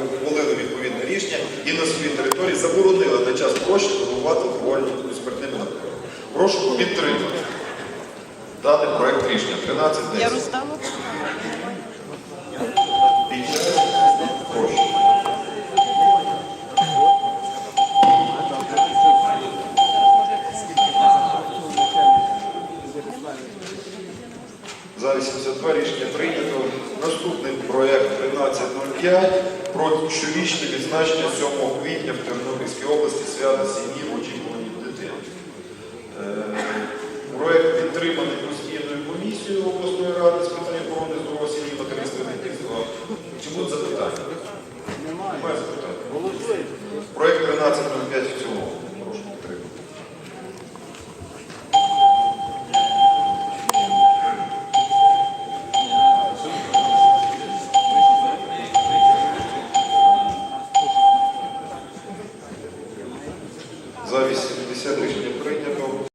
ухвалили відповідне рішення і на своїй території заборонили на час прощі торгувати алкогольними спиртними напоями. Прошу підтримати даний проект рішення 13.10. Я роздала. За 82 рішення прийнято. Наступний проект 1305 про щорічне відзначення 7 квітня в Тернопільській області свята сім'ї в очікуванні дитини. Проєкт підтриманий постійною комісією обласної ради з питань охорони здоров'я сім'ї материнства дитинства. Чому запитання? За 80 рішення прийнято.